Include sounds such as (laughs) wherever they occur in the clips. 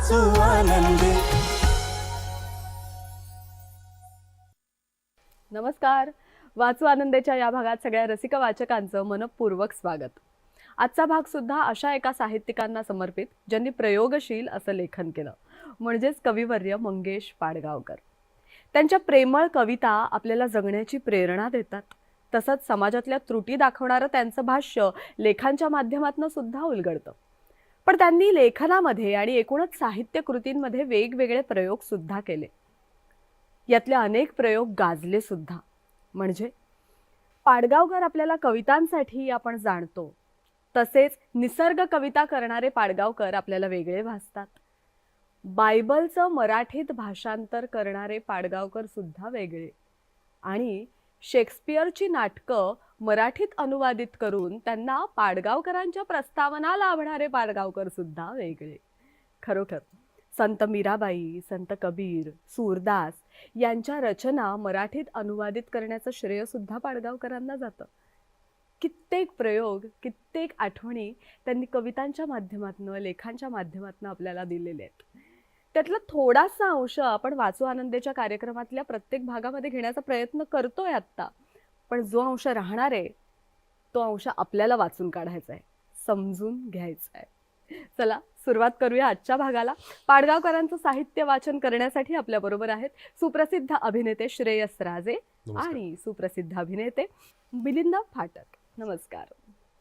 वाचू आनंदी नमस्कार. वाचू आनंदेच्या या भागात सगळ्या रसिक वाचकांचं मनपूर्वक स्वागत. आजचा भाग सुद्धा अशा एका साहित्यिकांना समर्पित ज्यांनी प्रयोगशील असं लेखन केलं म्हणजेच कविवर्य मंगेश पाडगावकर. त्यांच्या प्रेमळ कविता आपल्याला जगण्याची प्रेरणा देतात. तसंच समाजातल्या त्रुटी दाखवणारं त्यांचं भाष्य लेखांच्या माध्यमातून सुद्धा उलगडतं. पण त्यांनी लेखनामध्ये आणि एकूणच साहित्य कृतींमध्ये वेगवेगळे प्रयोग सुद्धा केले. यातले अनेक प्रयोग गाजले सुद्धा. म्हणजे पाडगावकर आपल्याला कवितांसाठी आपण जाणतो. तसेच निसर्ग कविता करणारे पाडगावकर आपल्याला वेगळे भासतात. बायबलचं मराठीत भाषांतर करणारे पाडगावकर सुद्धा वेगळे. आणि शेक्सपियरची नाटकं मराठीत अनुवादित करून त्यांना पाडगावकरांच्या प्रस्तावना लाभणारे पाडगावकर सुद्धा वेगळे. खरोखर संत मीराबाई संत कबीर सूरदास यांच्या रचना मराठीत अनुवादित करण्याचं श्रेय सुद्धा पाडगावकरांना जातं. कित्येक प्रयोग कित्येक आठवणी त्यांनी कवितांच्या माध्यमातून लेखांच्या माध्यमातून आपल्याला दिलेले आहेत. त्यातला थोडासा अंश आपण वाचू आनंदेच्या कार्यक्रमातल्या प्रत्येक भागामध्ये घेण्याचा प्रयत्न करतोय आत्ता. पण जो अंश राहणार आहे तो अंश आपल्याला वाचून काढायचा आहे. समजून घ्यायचा आहे. चला सुरुवात करूया आजच्या भागाला. पाडगावकरांचं साहित्य वाचन करण्यासाठी आपल्याबरोबर आहेत सुप्रसिद्ध अभिनेते श्रेयस राजे. आणि सुप्रसिद्ध अभिनेते मिलिंद फाटक. नमस्कार.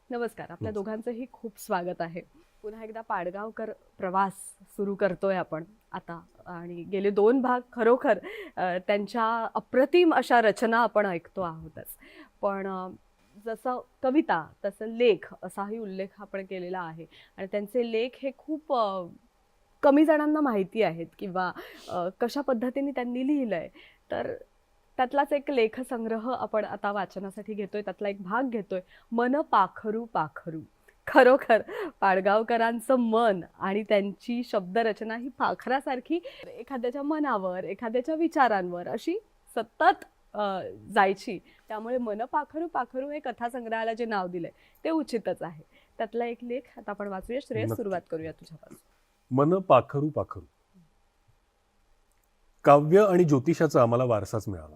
नमस्कार. आपल्या. दोघांचंही खूप स्वागत आहे. पुन्हा एकदा पाडगावकर प्रवास सुरू करतोय आपण. आता. आणि गेले दोन भाग खरोखर त्यांच्या अप्रतिम अशा रचना आपण ऐकतो आहोतच. पण जसं कविता तसं लेख असाही उल्लेख आपण केलेला आहे. आणि त्यांचे लेख हे खूप कमी जणांना माहिती आहेत किंवा कशा पद्धतीने त्यांनी लिहिलं आहे तर त्यातलाच एक लेखसंग्रह आपण आता वाचनासाठी घेतोय त्यातला एक भाग घेतोय. मन पाखरू पाखरू. खरोखर पाडगावकरांचं मन आणि त्यांची शब्दरचना ही पाखरासारखी एखाद्याच्या मनावर एखाद्याच्या विचारांवर अशी सतत जायची. त्यामुळे मन पाखरू पाखरू हे कथासंग्रहाला जे नाव दिलंय ते उचितच आहे. त्यातला एक लेख आता आपण वाचूया श्रेय. सुरुवात करूया तुझ्यापासून. मन पाखरू पाखरू. काव्य आणि ज्योतिषाचा आम्हाला वारसाच मिळाला.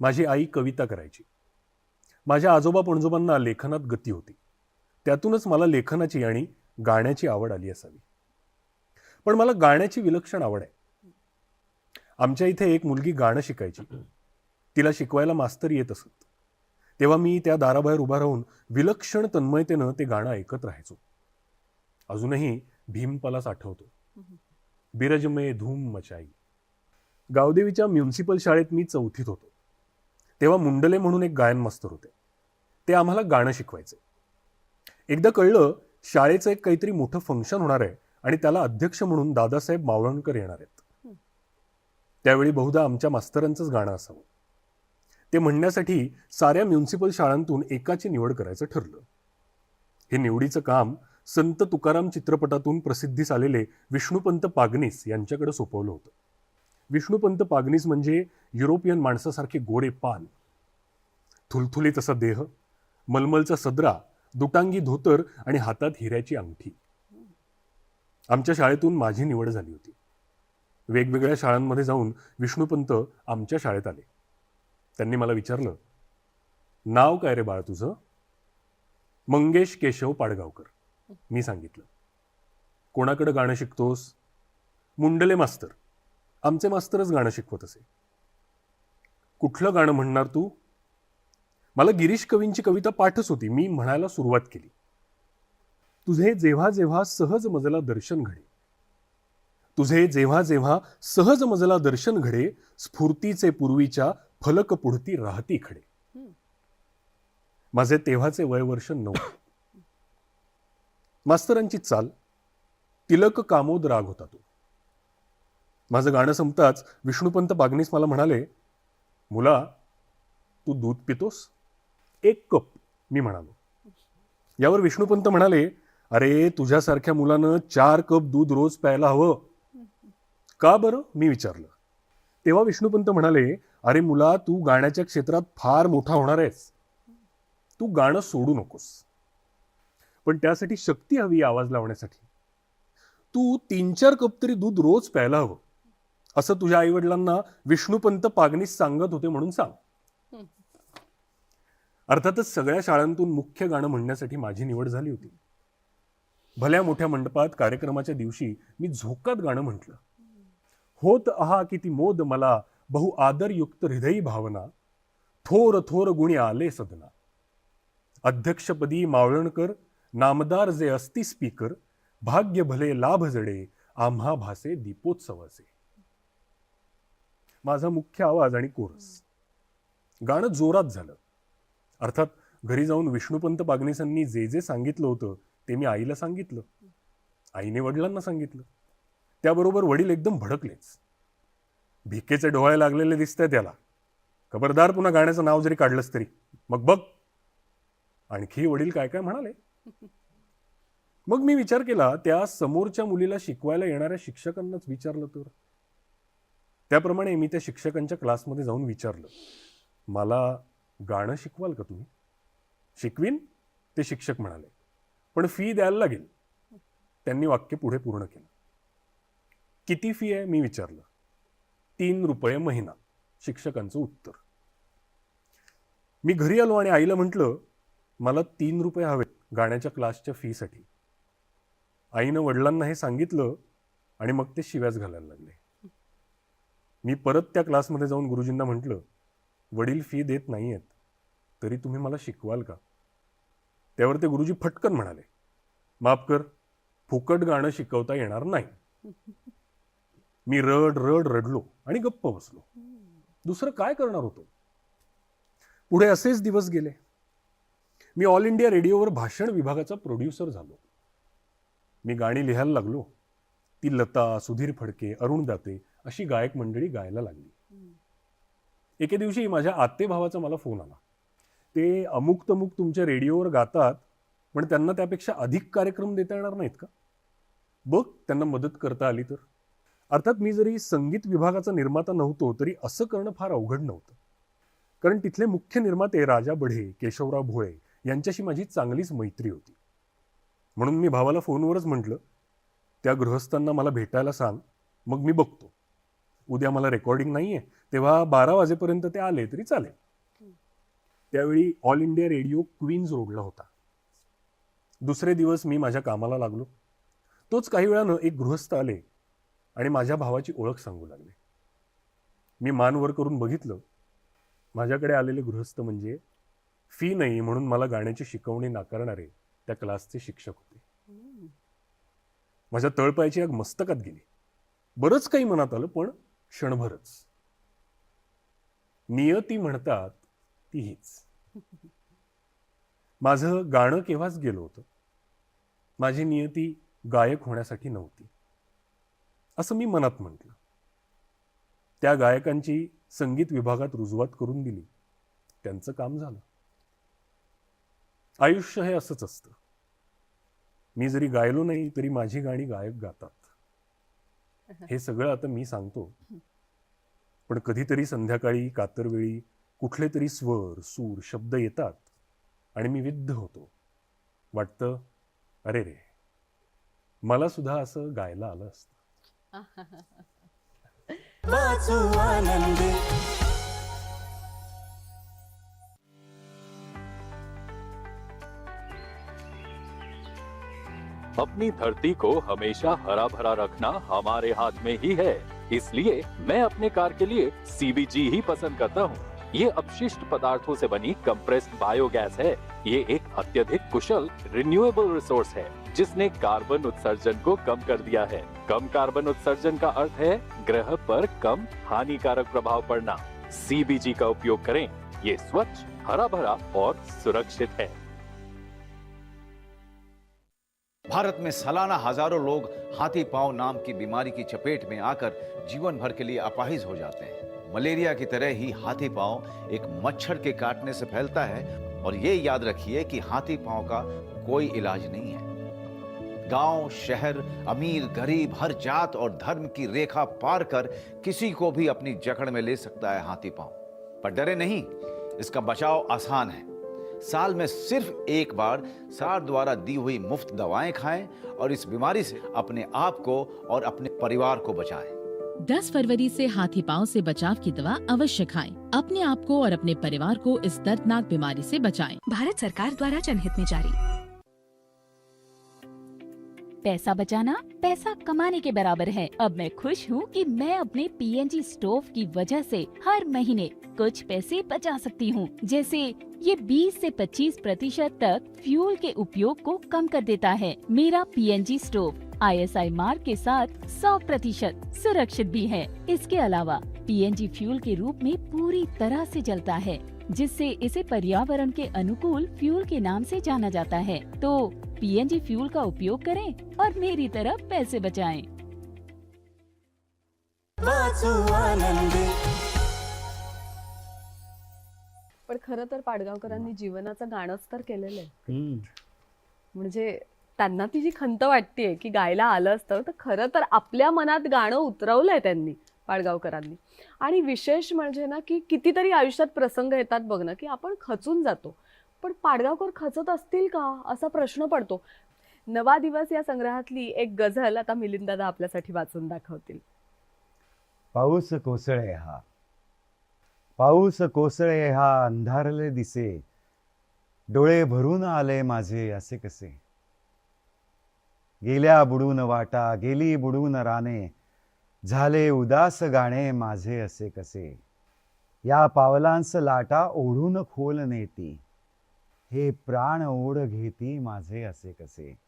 माझी आई कविता करायची. माझ्या आजोबा पणजोबांना लेखनात गती होती. त्यातूनच मला लेखनाची आणि गाण्याची आवड आली असावी. पण मला गाण्याची विलक्षण आवड आहे. आमच्या इथे एक मुलगी गाणं शिकायची. तिला शिकवायला मास्तर येत असत. तेव्हा मी त्या दाराबाहेर उभा राहून विलक्षण तन्मयतेनं ते गाणं ऐकत राहायचो. अजूनही भीमपलास आठवतो. बिरज धूम मचाई. गावदेवीच्या म्युन्सिपल शाळेत मी चौथीत होतो. तेव्हा मुंडले म्हणून एक गायन मास्तर होते. ते आम्हाला गाणं शिकवायचे. एकदा कळलं शाळेचं एक काहीतरी मोठं फंक्शन होणार आहे आणि त्याला अध्यक्ष म्हणून दादासाहेब मावळणकर येणार आहेत. त्यावेळी बहुधा आमच्या मास्तरांचंच गाणं असावं. ते म्हणण्यासाठी साऱ्या म्युन्सिपल शाळांतून एकाची निवड करायचं ठरलं. हे निवडीचं काम संत तुकाराम चित्रपटातून प्रसिद्धीस आलेले विष्णुपंत पागनीस यांच्याकडे सोपवलं होतं. विष्णुपंत पागनीस म्हणजे युरोपियन माणसासारखे गोरे पान. थुलथुलीत असा देह मलमलचा सदरा दुटांगी धोतर आणि हातात हिऱ्याची अंगठी. आमच्या शाळेतून माझी निवड झाली होती. वेगवेगळ्या शाळांमध्ये जाऊन विष्णुपंत आमच्या शाळेत आले. त्यांनी मला विचारलं नाव काय रे बाळ तुझं? मंगेश केशव पाडगावकर. मी सांगितलं कोणाकडं गाणं शिकतोस? मुंडले मास्तर. आमचे मास्तरच गाणं शिकवत असे. कुठलं गाणं म्हणणार तू? मला गिरीश कवींची कविता पाठच होती. मी म्हणायला सुरुवात केली. तुझे जेव्हा जेव्हा सहज मजला दर्शन घडे. तुझे जेव्हा जेव्हा सहज मजला दर्शन घडे स्फूर्तीचे पूर्वीच्या फलक पुढती राहती खडे. माझे तेव्हाचे वयवर्ष नऊ. मास्तरांची चाल. तिलक कामोद राग होता तो. माझं गाणं संपताच विष्णुपंत बागनीस मला म्हणाले मुला तू दूध पितोस? एक कप मी म्हणालो. यावर विष्णुपंत म्हणाले अरे तुझ्यासारख्या मुलानं चार कप दूध रोज प्यायला हवं. का बरं? मी विचारलं. तेव्हा विष्णुपंत म्हणाले अरे मुला तू गाण्याच्या क्षेत्रात फार मोठा होणार आहेस. तू गाणं सोडू नकोस. पण त्यासाठी शक्ती हवी आवाज लावण्यासाठी. तू तीन चार कप तरी दूध रोज प्यायला हवं. असं तुझ्या आईवडिलांना विष्णुपंत पागनीस सांगत होते म्हणून सांग. अर्थातच सगळ्या शाळांतून मुख्य गाणं म्हणण्यासाठी माझी निवड झाली होती. भल्या मोठ्या मंडपात कार्यक्रमाच्या दिवशी मी झोकात गाणं म्हटलं. होत अहा किती मोद मला बहु आदरयुक्त हृदयी भावना थोर थोर गुणी आले सदना. अध्यक्षपदी मावळणकर नामदार जे असती स्पीकर भाग्य भले लाभ जडे आम्हा भासे दीपोत्सवाचे. माझा मुख्य आवाज आणि कोरस. गाणं जोरात झालं. अर्थात घरी जाऊन विष्णुपंत बागनेसांनी जे जे सांगितलं होतं ते मी आईला सांगितलं. आईने वडिलांना सांगितलं. त्याबरोबर वडील एकदम भडकलेच. भिकेचे डोळे लागलेले दिसतंय त्याला. खबरदार पुन्हा गाण्याचं नाव जरी काढलंच तरी. मग बघ. आणखी वडील काय काय म्हणाले? मग मी विचार केला त्या समोरच्या मुलीला शिकवायला येणाऱ्या शिक्षकांनाच विचारलं तर. त्याप्रमाणे मी त्या शिक्षकांच्या क्लासमध्ये जाऊन विचारलं. मला गाणं शिकवाल का तुम्ही? शिकवीन ते शिक्षक म्हणाले. पण फी द्यायला लागेल. त्यांनी वाक्य पुढे पूर्ण केलं. किती फी आहे? मी विचारलं. तीन रुपये महिना. शिक्षकांचं उत्तर. मी घरी आलो आणि आईला म्हटलं मला तीन रुपये हवेत गाण्याच्या क्लासच्या फीसाठी आईनं वडिलांना हे सांगितलं आणि मग ते शिव्याच घालायला लागले. मी परत त्या क्लासमध्ये जाऊन गुरुजींना म्हटलं वडील फी देत नाही आहेत तरी तुम्ही मला शिकवाल का? त्यावर ते गुरुजी फटकन म्हणाले माफ कर फुकट गाणं शिकवता येणार नाही. मी रड रड रडलो आणि गप्प बसलो. दुसरं काय करणार होतो? पुढे असेच दिवस गेले. मी ऑल इंडिया रेडिओवर भाषण विभागाचा प्रोड्युसर झालो. मी गाणी लिहायला लागलो. ती लता सुधीर फडके अरुण दाते अशी गायक मंडळी गायला लागली. एके दिवशी माझ्या आत्ते भावाचा मला फोन आला. ते अमुक तमुक तुमच्या रेडिओवर गातात पण त्यांना त्यापेक्षा अधिक कार्यक्रम देता येणार नाहीत का? बघ त्यांना मदत करता आली तर. अर्थात मी जरी संगीत विभागाचा निर्माता नव्हतो तरी असं करणं फार अवघड नव्हतं. कारण तिथले मुख्य निर्माते राजा बढे केशवराव भोळे यांच्याशी माझी चांगलीच मैत्री होती. म्हणून मी भावाला फोनवरच म्हटलं त्या गृहस्थांना मला भेटायला सांग मग मी बघतो. उद्या मला रेकॉर्डिंग नाही आहे तेव्हा बारा वाजेपर्यंत ते आले तरी चालेल. त्यावेळी ऑल इंडिया रेडिओ क्वीन्स रोडला होता. दुसरे दिवस मी माझ्या कामाला लागलो. तोच काही वेळानं एक गृहस्थ आले आणि माझ्या भावाची ओळख सांगू लागले. मी मान वर करून बघितलं. माझ्याकडे आलेले गृहस्थ म्हणजे फी नाही म्हणून मला गाण्याची शिकवणी नाकारणारे त्या क्लासचे शिक्षक होते. माझ्या तळपायची आग मस्तकात गेली. बरंच काही मनात आलं पण क्षणभरच. नियती म्हणतात ती हीच माझं गाणं केव्हाच गेलं होतं? माझी नियती गायक होण्यासाठी नव्हती. असं मी मनात म्हटलं. त्या गायकांची संगीत विभागात रुजवात करून दिली. त्यांचं काम झालं. आयुष्य हे असंच असतं. मी जरी गायलो नाही तरी माझी गाणी गायक गातात. हे सगळं आता मी सांगतो. पण कधीतरी संध्याकाळी कातरवेळी कुठले तरी स्वर सूर शब्द येतात आणि मी विद्ध होतो. वाटतं अरे रे मला सुद्धा असं गायला आलं असतं. अपनी धरती को हमेशा हरा भरा रखना हमारे हाथ में ही है। इसलिए मैं अपने कार के लिए सीबीजी ही पसंद करता हूँ। ये अपशिष्ट पदार्थों से बनी कंप्रेस्ड बायोगैस है। ये एक अत्यधिक कुशल रिन्यूएबल रिसोर्स है, जिसने कार्बन उत्सर्जन को कम कर दिया है। कम कार्बन उत्सर्जन का अर्थ है ग्रह पर कम हानिकारक प्रभाव पड़ना। सीबीजी का उपयोग करें। ये स्वच्छ हरा भरा और सुरक्षित है। भारत में सालाना हज़ारों लोग हाथी पाँव नाम की बीमारी की चपेट में आकर जीवन भर के लिए अपाहिज हो जाते हैं। मलेरिया की तरह ही हाथी पाँव एक मच्छर के काटने से फैलता है और ये याद रखिए कि हाथी पाँव का कोई इलाज नहीं है। गाँव, शहर, अमीर, गरीब, हर जात और धर्म की रेखा पार कर किसी को भी अपनी जकड़ में ले सकता है हाथी पाँव। पर डरे नहीं, इसका बचाव आसान है। साल में सिर्फ़ एक बार सार द्वारा दी हुई मुफ़्त दवाएँ खाएँ और इस बीमारी से अपने आप को और अपने परिवार को बचाएँ। 10 फरवरी से हाथी पाँव से बचाव की दवा अवश्य खाएँ। अपने आप को और अपने परिवार को इस दर्दनाक बीमारी से बचाएँ। भारत सरकार द्वारा जनहित में जारी पैसा बचाना, पैसा कमाने के बराबर है अब मैं खुश हूँ कि मैं अपने पीएनजी स्टोव की वजह से हर महीने कुछ पैसे बचा सकती हूँ जैसे, ये 20 से 25 प्रतिशत तक फ्यूल के उपयोग को कम कर देता है मेरा पीएनजी स्टोव आईएसआई मार्क के साथ 100 प्रतिशत सुरक्षित भी है। इसके अलावा पीएनजी फ्यूल के रूप में पूरी तरह से जलता है जिससे इसे पर्यावरण के अनुकूल फ्यूल के नाम से जाना जाता है। तो पीएनजी फ्यूल का उपयोग करें और मेरी तरह पैसे बचाएँ। पण खरं तर पाडगावकरांनी जीवनाचं गाणंच तर केलेलं आहे. म्हणजे त्यांना ती जी खंत वाटतेय की गायला आलं असतं तर खरं तर आपल्या मनात गाणं उतरवलंय त्यांनी पाडगावकरांनी. आणि विशेष म्हणजे ना की कितीतरी आयुष्यात प्रसंग येतात बघ ना की आपण खचून जातो. पण पाडगावकर खचत असतील का? असा प्रश्न पडतो. नवा दिवस या संग्रहातली एक गझल आता मिलिंदादा आपल्यासाठी वाचून दाखवतील. पाऊस कोसळे हा. पाऊस कोसळे हा अंधारले दिसे. डोळे भरून आले माझे असे कसे? गेल्या बुडून वाटा गेली बुडून राणे झाले उदास गाणे माझे असे कसे? या पावलांस लाटा ओढून खोल नेती. हे प्राण ओढ घेती माझे असे कसे?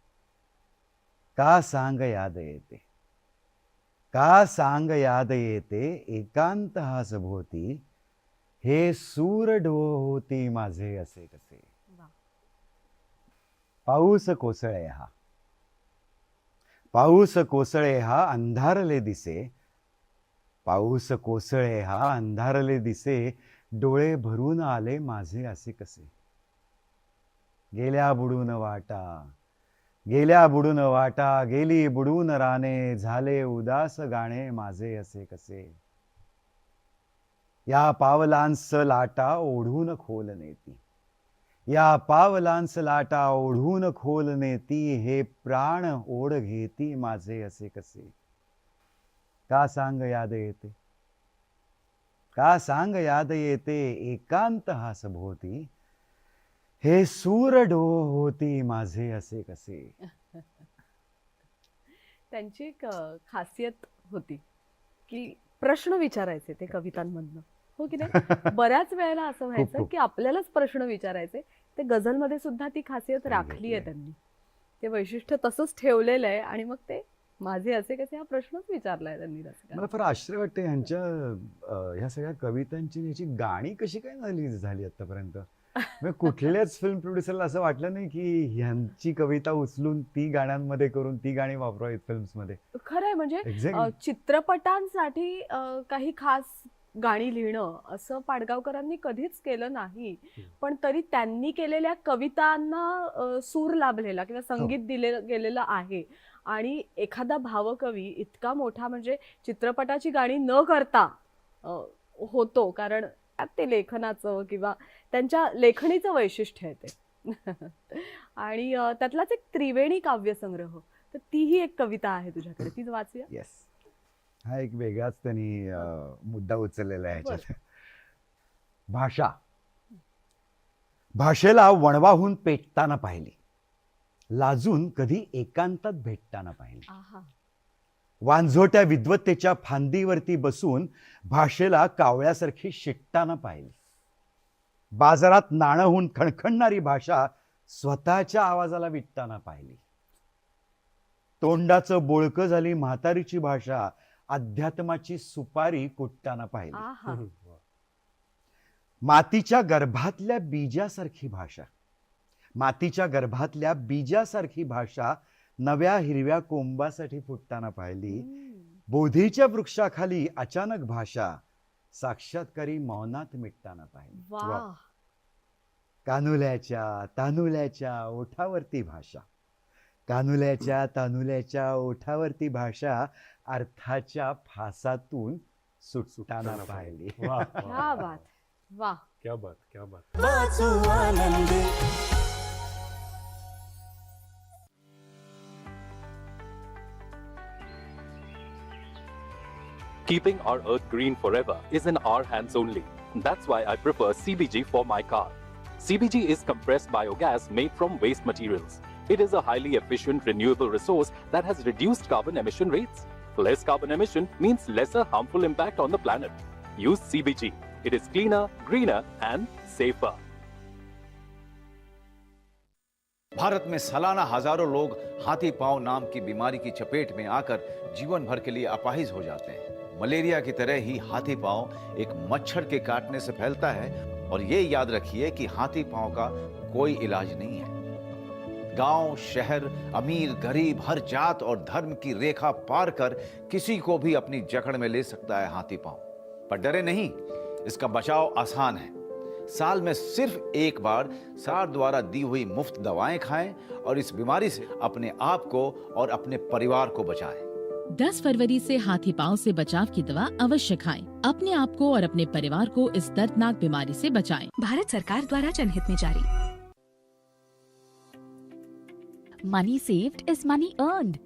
का सांग याद येते? का सांग याद येते? एकांत हा सभोवती हे सूर डो होती माझे असे कसे. पाऊस कोसळे हा पाऊस कोसळे हा अंधारले दिसे. पाऊस कोसळे हा अंधारले दिसे. डोळे भरून आले माझे असे कसे? गेल्या बुडून वाटा. गेल्या बुडून वाटा. गेली बुडून राणे. झाले उदास गाणे माझे असे कसे? या पावलांस लाटा ओढून खोल नेती. या पावलांस लाटा ओढून खोल नेती हे प्राण ओढ घेती माझे असे कसे? का सांग याद येते? का सांग याद येते? एकांत हा सभोवती हे सूर डो होती माझे असे कसे? (laughs) त्यांची एक खासियत होती की प्रश्न विचारायचे ते कवितांमधनं. हो की नाही? (laughs) बऱ्याच वेळेला असं व्हायचं. की आपल्यालाच प्रश्न विचारायचे. ते गझलमध्ये सुद्धा ती खासियत राखली आहे. त्यांनी ते वैशिष्ट्य तसंच ठेवलेलं आहे आणि मग ते माझे असे कसे हा प्रश्नच विचारलाय त्यांनी. मला फार आश्चर्य वाटते ह्यांच्या अं, ह्या सगळ्या कवितांची ह्याची गाणी कशी काय झाली झाली आतापर्यंत म्हणजे (laughs) कुठल्याच फिल्म प्रोड्युसरला असं वाटलं नाही की ह्यांची कविता उचलून ती गाण्यांमध्ये करून ती गाणी वापरावीत फिल्म्समध्ये खरं आहे म्हणजे चित्रपटांसाठी काही खास गाणी लिहिणं असं पाडगावकरांनी कधीच केलं नाही. पण तरी त्यांनी केलेल्या कवितांना सूर लाभलेला किंवा संगीत दिले गेलेलं आहे. आणि एखादा भावकवी इतका मोठा म्हणजे चित्रपटाची गाणी न करता होतो. कारण त्यात ते लेखनाचं किंवा त्यांच्या लेखणीचं वैशिष्ट्य आहे ते. (laughs) आणि त्यातलाच एक त्रिवेणी काव्यसंग्रह. तर तीही एक कविता आहे तुझ्याकडे. तीच वाचूया? येस हा एक वेगळाच त्यांनी अं, मुद्दा उचललेला आहे ह्याच्यात. भाषा. भाषेला वणवाहून पेटताना पाहिली. लाजून कधी एकांतात भेटताना पाहिली. आहा. वांझोट्या विद्वत्तेच्या फांदीवरती बसून भाषेला कावळ्यासारखी शिट्टाना पाहिली. बाजारात नाणंहून खणखणणारी भाषा स्वतःच्या आवाजाला विटताना पाहिली. तोंडाचं बोळकं झाली म्हातारीची भाषा अध्यात्माची सुपारी कुटताना पाहिली. मातीच्या गर्भातल्या बीजासारखी भाषा. मातीच्या गर्भातल्या बीजासारखी भाषा नव्या हिरव्या कोंबासाठी फुटताना पाहिली. बोधीच्या वृक्षाखाली अचानक भाषा साक्षात्कारी मौनात मिटताना पाहिली. कानुल्याच्या तानुल्याच्या ओठावरती भाषा. कानुल्याच्या तानुल्याच्या ओठावरती भाषा अर्थाच्या फासातून सुटताना पाहिली वा, वा, क्या वा. बात वा क्या बात क्या बात वाचू आनंदी Keeping our earth green forever is in our hands only. That's why I prefer CBG for my car. CBG is compressed biogas made from waste materials. It is a highly efficient renewable resource that has reduced carbon emission rates. Less carbon emission means lesser harmful impact on the planet. Use CBG. It is cleaner, greener, and safer. Bharat में सालाना हज़ारों लोग हाथी पाँव नाम की बीमारी की चपेट में आकर जीवन भर के लिए अपाहिज हो जाते हैं मलेरिया की तरह ही हाथी पाँव एक मच्छर के काटने से फैलता है और ये याद रखिए कि हाथी पाँव का कोई इलाज नहीं है गाँव शहर अमीर गरीब हर जात और धर्म की रेखा पार कर किसी को भी अपनी जकड़ में ले सकता है हाथी पाँव पर डरे नहीं इसका बचाव आसान है साल में सिर्फ़ एक बार सार द्वारा दी हुई मुफ़्त दवाएँ खाएँ और इस बीमारी से अपने आप को और अपने परिवार को बचाएँ 10 फरवरी से हाथी पाँव से बचाव की दवा अवश्य खाएँ। अपने आप को और अपने परिवार को इस दर्दनाक बीमारी से बचाएँ। भारत सरकार द्वारा जनहित में जारी Money saved is money earned.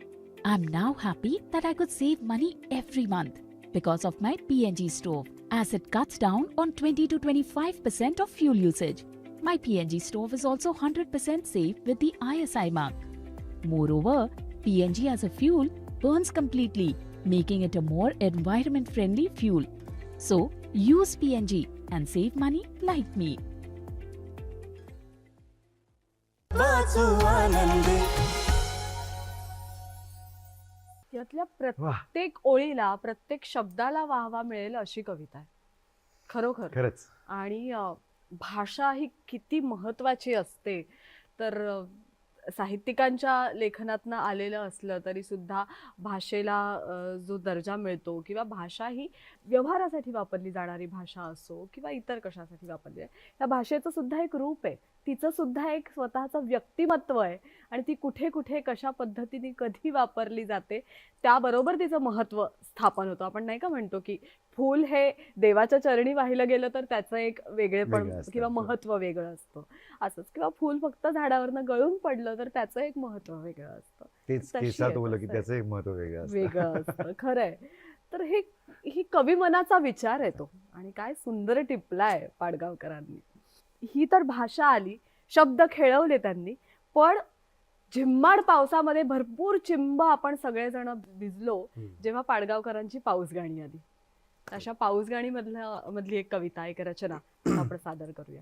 I'm now happy that I could save money every month because of my PNG stove, as it cuts down on 20 to 25% of fuel usage. My PNG stove is also 100% safe with the ISI mark. Moreover, PNG as a fuel burns completely, making it a more environment friendly fuel. So, use PNG and save money like me. वाचू आनंदी यातल्या प्रत्येक ओळीला प्रत्येक शब्दाला वाहवा मिळेल अशी कविता आहे. खरोखर. खरंच. आणि अ, भाषा ही किती महत्वाची असते. तर अ, साहित्यिकांच्या लेखनातनं आलेलं असलं तरी सुद्धा भाषेला अ, जो दर्जा मिळतो किंवा भाषा ही व्यवहारासाठी वापरली जाणारी भाषा असो किंवा इतर कशासाठी वापरली आहे या भाषेचं सुद्धा एक रूप आहे. तिचं सुद्धा एक स्वतःचं व्यक्तिमत्व आहे. आणि ती कुठे कुठे कशा पद्धतीने कधी वापरली जाते त्याबरोबर तिचं महत्त्व स्थापन होतं. आपण नाही का म्हणतो की फूल हे देवाच्या चरणी वाहिलं गेलं तर त्याचं एक वेगळेपण किंवा. महत्त्व वेगळं असतं. असंच. किंवा फूल फक्त झाडावरनं गळून पडलं तर त्याचं एक महत्त्व वेगळं असतं. की. त्याचं एक महत्त्व वेगळं वेगळं असतं. (laughs) खरंय. तर हे ही कवी मनाचा विचार आहे तो. आणि काय सुंदर टिपलाय पाडगावकरांनी. ही तर भाषा आली शब्द खेळवले त्यांनी पण झिम्माड पावसामध्ये भरपूर चिंब आपण सगळेजण भिजलो. जेव्हा पाडगावकरांची पाऊस गाणी आली. अशा पाऊस गाणी मधल्या मधली एक कविता एक रचना आपण (clears throat) सादर करूया.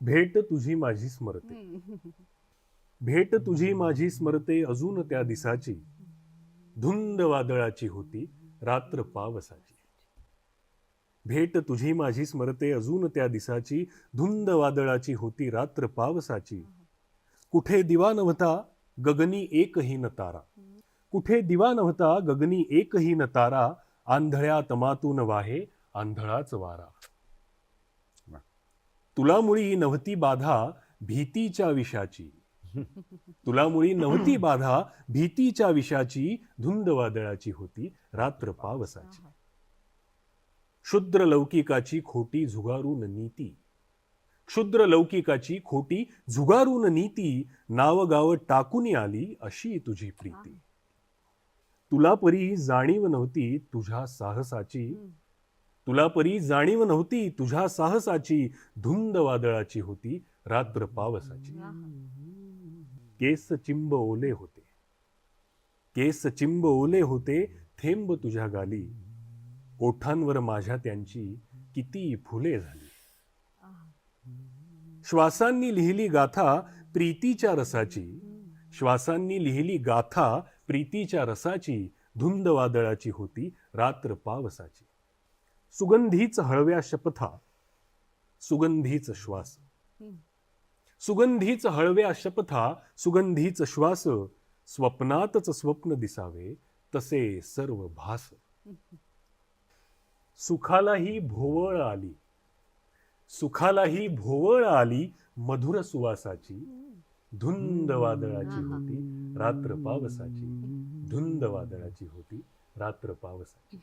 भेट तुझी माझी स्मरते. भेट तुझी माझी स्मरते अजून त्या दिसाची. धुंद वादळाची होती रात्र पावसाची. भेट तुझी माझी स्मरते अजून त्या दिसाची धुंद वादळाची होती रात्र पावसाची. कुठे दिवा नव्हता गगनी एकही न तारा. कुठे दिवा नव्हता गगनी एकही न तारा आंधळ्या तमातून वाहे आंधळाच वारा. तुला मुळी नव्हती बाधा भीतीच्या विषाची. तुला मुळी नव्हती बाधा भीतीच्या विषाची धुंद वादळाची होती रात्र पावसाची. क्षुद्र लौकिकाची खोटी झुगारून नीती. क्षुद्र लौकिकाची खोटी झुगारून नीती नावगाव टाकून आली अशी तुझी प्रीती. तुला परी जाणीव नव्हती तुझ्या साहसाची. तुला परी जाणीव नव्हती तुझ्या साहसाची. धुंद वादळाची होती रात्र पावसाची. केस चिंब ओले होते. केस चिंब ओले होते थेंब तुझ्या गाली. ओठांवर माझ्या त्यांची किती फुले झाली. श्वासांनी लिहिली गाथा प्रीतीच्या रसाची. श्वासांनी लिहिली गाथा प्रीतीच्या रसाची. धुंद वादळाची होती रात्र पावसाची. सुगंधीच हळव्या शपथा. सुगंधीच श्वास. सुगंधीच हळव्या शपथा. सुगंधीच श्वास. स्वप्नातच स्वप्न दिसावे. तसे सर्व भास. सुखालाही भोवळ आली. सुखालाही भोवळ आली मधुर सुवासाची धुंद वादळाची होती रात्र पावसाची धुंद वादळाची होती रात्र पावसाची.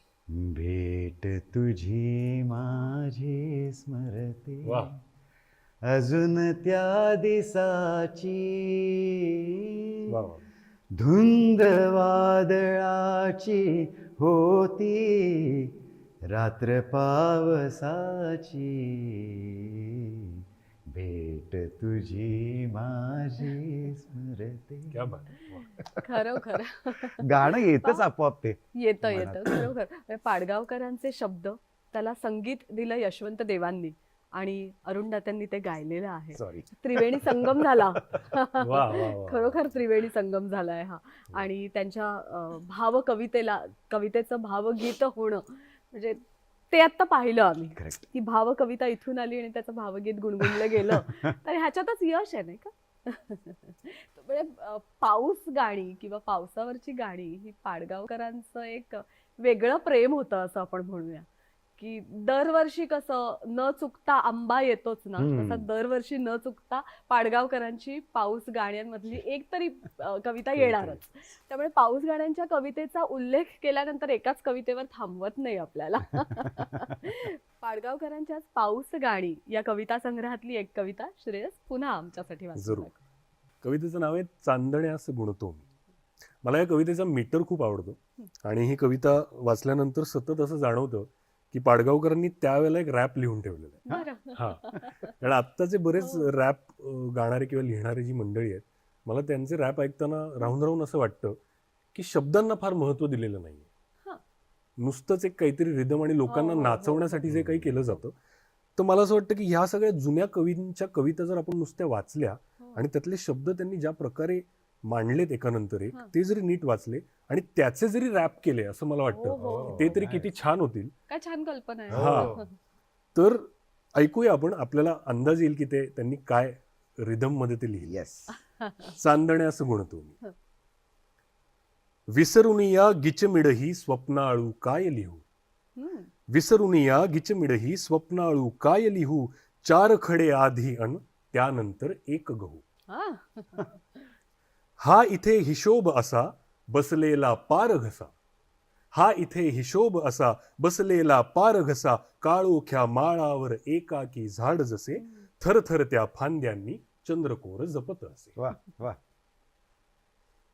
भेट तुझी माझी स्मरते. वा. अजून त्या दिसाची. धुंद वादळाची होती. रात्र पावसाची. भेट तुझी माझी स्मरते. वा. खरोखर. गाणं येतच (laughs) आपोआप ते. येतं. येतं. खरोखर. म्हणजे पाडगावकरांचे शब्द त्याला संगीत दिलं यशवंत देवांनी आणि अरुण दात्यांनी ते गायलेलं आहे. सॉरी त्रिवेणी संगम झाला. (laughs) वा वा वा. खरोखर त्रिवेणी संगम झालाय हा. आणि त्यांच्या भाव कवितेला कवितेचं भावगीत होणं म्हणजे ते आता पाहिलं आम्ही. की भाव कविता इथून आली आणि त्याचं भावगीत गुणगुणलं गेलं. (laughs) तर ह्याच्यातच यश आहे नाही का? (laughs) म्हणजे पाऊस गाणी किंवा पावसावरची गाणी ही पाडगावकरांचं एक वेगळं प्रेम होतं असं आपण म्हणूया. की दरवर्षी कसं न चुकता आंबा येतोच ना. तसा दरवर्षी न चुकता पाडगावकरांची पाऊस गाण्यांमधली एक तरी अं, कविता येणारच. त्यामुळे पाऊस गाण्यांच्या कवितेचा उल्लेख केल्यानंतर एकाच कवितेवर थांबवत नाही आपल्याला. (laughs) पाडगावकरांच्याच पाऊस गाणी या कविता संग्रहातली एक कविता श्रेयस पुन्हा आमच्यासाठी जरूर. कवितेचं नाव आहे चांदण्यास गुणतो मी. मला या कवितेचा मीटर खूप आवडतो. आणि ही कविता वाचल्यानंतर सतत असं जाणवतं की पाडगावकरांनी त्यावेळेला एक रॅप लिहून ठेवलेलं आहे. हा कारण आत्ताचे बरेच हो. रॅप गाणारे किंवा लिहिणारे जी मंडळी आहेत मला त्यांचे रॅप ऐकताना राहून राहून असं वाटतं की शब्दांना फार महत्त्व दिलेलं नाही हा. नुसतंच एक काहीतरी रिदम आणि लोकांना हो, हो. नाचवण्यासाठी जे काही केलं जातं तर मला असं वाटतं की ह्या सगळ्या जुन्या कवींच्या कविता जर आपण नुसत्या वाचल्या. आणि त्यातले शब्द त्यांनी ज्या प्रकारे मांडलेत एकानंतर एक हा. ते जरी नीट वाचले आणि त्याचे जरी रॅप केले असं मला हो, वाटतं हो. ते तरी किती छान होतील. काय छान कल्पना हा. आहे तर ऐकूया आपण आपल्याला अंदाज येईल की ते त्यांनी काय रिदममध्ये ते लिहिले. येस (laughs) चांदण्यास गुणतो मी. हं. विसरून या गिचमिडही स्वप्नाळू काय लिहू. विसरून या गिचमिडही स्वप्नाळू काय लिहू? चार खडे आधी अन त्यानंतर एक गहू. (laughs) हा. इथे हिशोब असा बसलेला पार घसा. हा इथे हिशोब असा बसलेला पार घसा काळोख्या माळावर एकाकी झाड जसे थरथर त्या फांद्यांनी चंद्रकोर जपत असे. वा वा.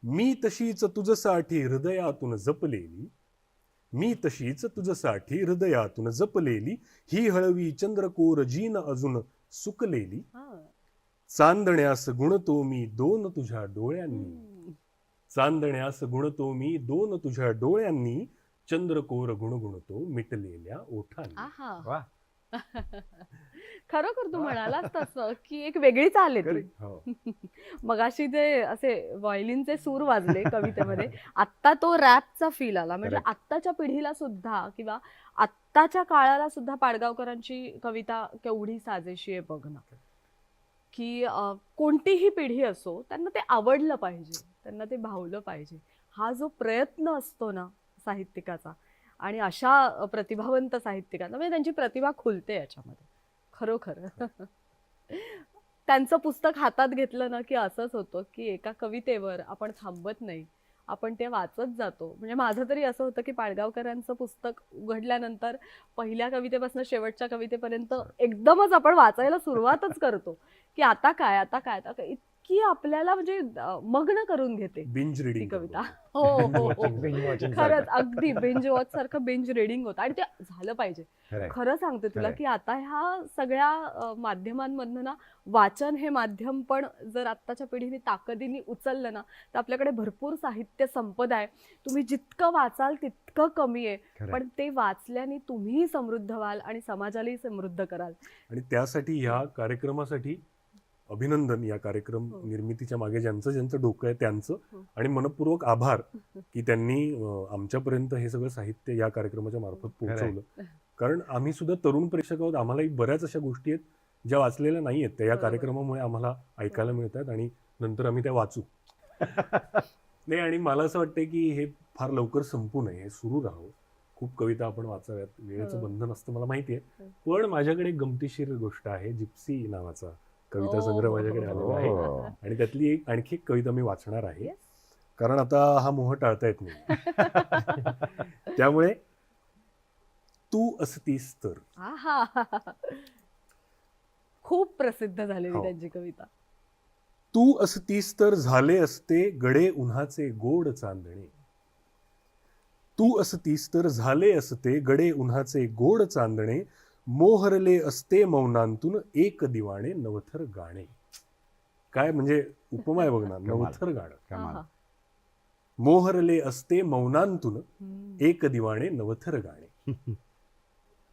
मी तशीच तुझसाठी हृदयातून जपलेली मी तशीच तुझसाठी हृदयातून जपलेली ही हळवी चंद्रकोर जीन अजून सुकलेली. चांदण्यास गुणतो मी दोन तुझ्या डोळ्यांनी. चांदण्यास गुणतो मी दोन तुझ्या डोळ्यांनी चंद्रकोर गुणगुणतो मिटलेल्या ओठांनी. वा. (laughs) खरोखर तू म्हणालास तसं की एक वेगळी चाल आहे ती. हो. (laughs) मगाशी जे असे व्हायलिनचे सूर वाजले (laughs) कवितेमध्ये आत्ता तो रॅपचा फील आला म्हणजे. आत्ताच्या पिढीला सुद्धा किंवा आत्ताच्या काळाला सुद्धा पाडगावकरांची कविता केवढी साजेशी आहे बघ ना की कोणतीही पिढी असो त्यांना ते आवडलं पाहिजे त्यांना ते भावलं पाहिजे. हा जो प्रयत्न असतो ना साहित्यिकाचा आणि अशा प्रतिभावंत साहित्यिकांना म्हणजे त्यांची प्रतिभा खुलते याच्यामध्ये खरोखर. (laughs) त्यांचं पुस्तक हातात घेतलं ना की असंच होतं की एका कवितेवर आपण थांबत नाही. आपण ते वाचत जातो. म्हणजे माझं तरी असं होतं की पाडगावकरांचं पुस्तक उघडल्यानंतर पहिल्या कवितेपासून शेवटच्या कवितेपर्यंत एकदमच आपण वाचायला सुरुवातच करतो. की आता काय आता काय आता काय. इतकी आपल्याला म्हणजे मग्न करून घेते बिंज रिडिंग कविता हो हो हो खरंच. अगदी बेंज वॉच सारखं बेंज रिडिंग होतं आणि ते झालं पाहिजे. खरं सांगते तुला. की आता ह्या सगळ्या माध्यमांमधनं ना वाचन हे माध्यम पण जर आत्ताच्या पिढीने ताकदीने उचललं ना तर आपल्याकडे भरपूर साहित्य संपदा आहे तुम्ही जितकं वाचाल तितकं कमी आहे. पण ते वाचल्याने तुम्हीही समृद्ध व्हाल आणि समाजालाही समृद्ध कराल आणि त्यासाठी ह्या कार्यक्रमासाठी अभिनंदन या कार्यक्रम हो. निर्मितीच्या मागे ज्यांचं ज्यांचं डोकं आहे त्यांचं. हो. आणि मनपूर्वक आभार (laughs) की त्यांनी आमच्यापर्यंत हे सगळं साहित्य या कार्यक्रमाच्या मार्फत पोहोचवलं. कारण आम्ही सुद्धा तरुण प्रेक्षक आहोत. आम्हालाही बऱ्याच अशा गोष्टी आहेत ज्या वाचलेल्या नाही आहेत. त्या या. कार्यक्रमामुळे आम्हाला ऐकायला मिळत आहेत आणि नंतर आम्ही त्या वाचू. (laughs) नाही आणि मला असं वाटतं की हे फार लवकर संपू नये. हे सुरू राहावं. खूप कविता आपण वाचाव्यात. वेळेचं हो. बंधन असतं मला माहिती आहे. हो. पण माझ्याकडे गमतीशीर गोष्ट आहे. जिप्सी नावाचा कविता हो, संग्रह हो, माझ्याकडे हो, आलेला आहे. आणि त्यातली एक आणखी एक कविता मी वाचणार आहे. कारण आता हा मोह टाळता येत नाही (laughs) त्यामुळे तू असतीस तर. आहा. खूप प्रसिद्ध झालेली. त्यांची कविता. तू असतीस तर झाले असते गडे उन्हाचे गोड चांदणे. तू असतीस तर झाले असते गडे उन्हाचे गोड चांदणे. मोहरले असते मौनांतून एक दिवाणे नवथर गाणे. काय म्हणजे उपमा आहे बघ ना (laughs) नवथर गाणं. मोहरले असते मौनांतून. एक दिवाणे नवथर गाणे.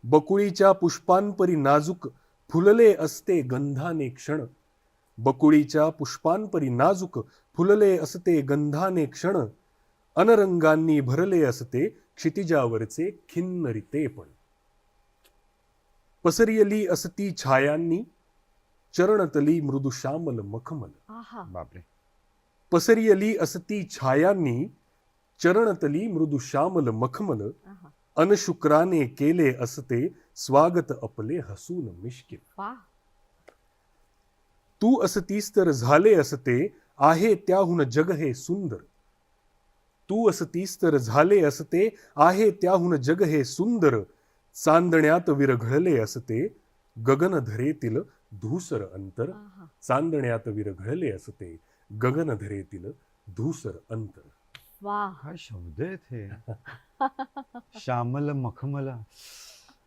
बकुळीच्या पुष्पांपरी नाजूक फुलले असते गंधाने क्षण. बकुळीच्या पुष्पांपरी नाजूक फुलले असते गंधाने क्षण. अनरंगांनी भरले असते क्षितिजावरचे खिन्न रितेपण पसरियली असती छायांनी चरणतली मृदू श्यामल मखमल. आहा. बापरे. पसरियली असती छायांनी चरणतली मृदू श्यामल मखमल. आहा. अनशुक्राने केले असते स्वागत आपले हसून मिश्किल. वा. तू असतीस तर झाले असते आहे त्याहून जग हे सुंदर. तू असतीस तर झाले असते आहे त्याहून जग हे सुंदर. चांदण्यात विरघळले असते गगनधरेतील धूसर अंतर. चांदण्यात विरघळले असते गगनधरेतील धूसर अंतर. वा काय शब्द आहेत हे? (laughs) श्यामल मखमल.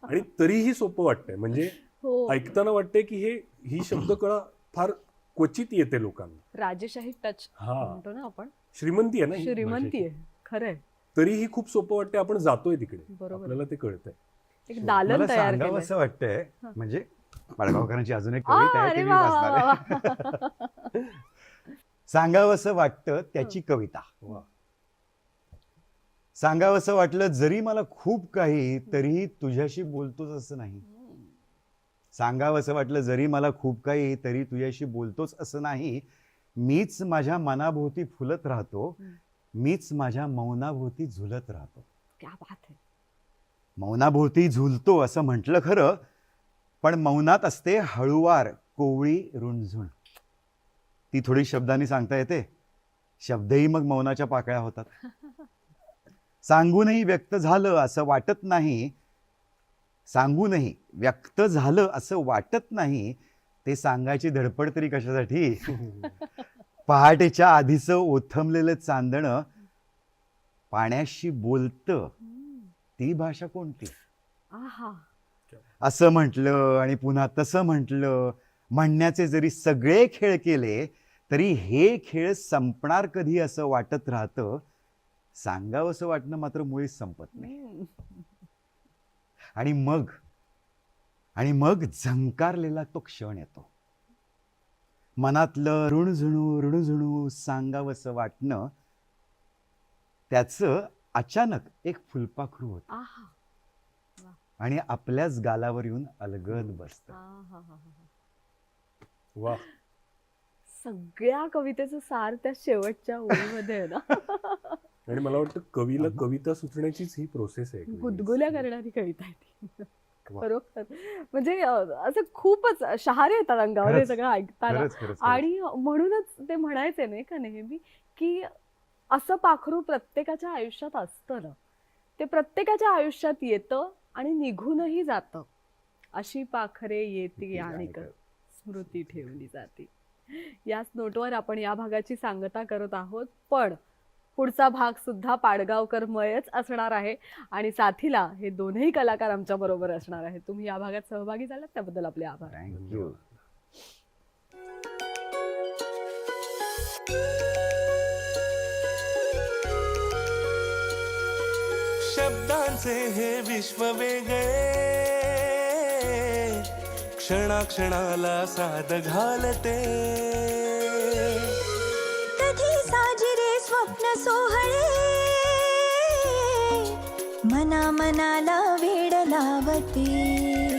आणि तरीही सोपं वाटतंय. म्हणजे हो. ऐकताना वाटतंय की हे ही शब्दकळा फार क्वचित येते लोकांना. राजेशाही टच हा. म्हणतो ना आपण. श्रीमंती आहे ना ही? श्रीमंती. आहे. खरंय. तरीही खूप सोपं वाटतंय आपण जातोय तिकडे. आपल्याला ते कळतंय. एक दालन मला तयार सांगावं केलंय. असं वाटतंय हा. म्हणजे पाडगावकरांची अजून एक आ, कविता आहे ती अरे मी वा, वाचणार वा, आहे. वा. (laughs) सांगावंसं वाटतं त्याची कविता. वा. सांगावंसं वाटलं जरी मला खूप काही तरीही तुझ्याशी बोलतोच असं नाही. सांगावंसं वाटलं जरी मला खूप काही तरी तुझ्याशी बोलतोच असं नाही. मीच माझ्या मनाभोवती फुलत राहतो. मीच माझ्या मौनाभोवती झुलत राहतो. क्या बात आहे. मौनाभोवती झुलतो असं म्हटलं खरं पण मौनात असते हळुवार कोवळी रुणझुण ती थोडी शब्दांनी सांगता येते. शब्दही मग मौनाच्या पाकळ्या होतात. सांगूनही व्यक्त झालं असं वाटत नाही सांगूनही व्यक्त झालं असं वाटत नाही ते सांगायची धडपड तरी कशासाठी? (laughs) पहाटेच्या आधीचं ओथंबलेलं चांदणं पाण्याशी बोलतं. ती भाषा कोणती? असं म्हटलं आणि पुन्हा तसं म्हटलं म्हणण्याचे जरी सगळे खेळ केले तरी हे खेळ संपणार कधी असं वाटत राहतं? सांगावंसं वाटणं मात्र मुळीच संपत नाही. आणि मग आणि मग झंकारलेला तो क्षण येतो. मनातलं ऋणझुणू ऋणझुणू सांगावंसं वाटणं त्याचं अचानक एक फुलपाखरू होतं आहा आणि आपल्याच गालावर येऊन अलगद बसतं. वा सगळ्या कवितेचं सार त्या शेवटच्या ओळीमध्ये आहे ना आणि मला वाटतं कवीला कविता सुचण्याचीच ही प्रोसेस आहे एक वेगळीच. गुदगुल्या करणारी कविता आहे ती वा. बरोबर म्हणजे अं, असं खूपच शहारे येतात अंगावर हे खरंच. सगळं ऐकताना खरंच खरंच खरंच. आणि म्हणूनच ते म्हणायचे नाही का नेहमी की असं पाखरू प्रत्येकाच्या आयुष्यात असतं ना. ते प्रत्येकाच्या आयुष्यात येतं आणि निघूनही जातं. अशी पाखरे येती आणि स्मृती ठेवली जाते. याच नोटवर आपण या भागाची सांगता करत आहोत. पण पुढचा भाग सुद्धा पाडगावकर मयच असणार आहे आणि साथीला हे दोनही कलाकार आमच्या बरोबर असणार आहेत. तुम्ही या भागात सहभागी झालात त्याबद्दल आपले आभार. Thank शब्दांचे हे विश्व वेगळे. क्षणाक्षणाला साद घालते. कधी साजिरे स्वप्न सोहळे. मना मनाला वेड लावते.